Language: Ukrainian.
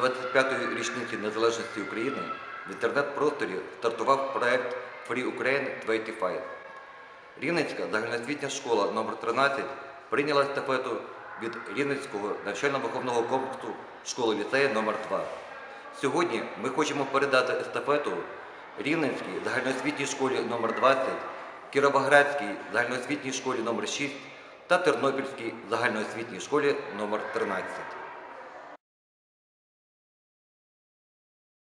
25-ї річниці незалежності України в інтернет-просторі стартував проект Free Ukraine 25. Рівненська загальноосвітня школа No13 прийняла естафету від Рівненського навчально-виховного комплексу школи ліцею No2. Сьогодні ми хочемо передати естафету Рівненській загальноосвітній школі No20, Кіровоградській загальноосвітній школі No6 та Тернопільській загальноосвітній школі No13.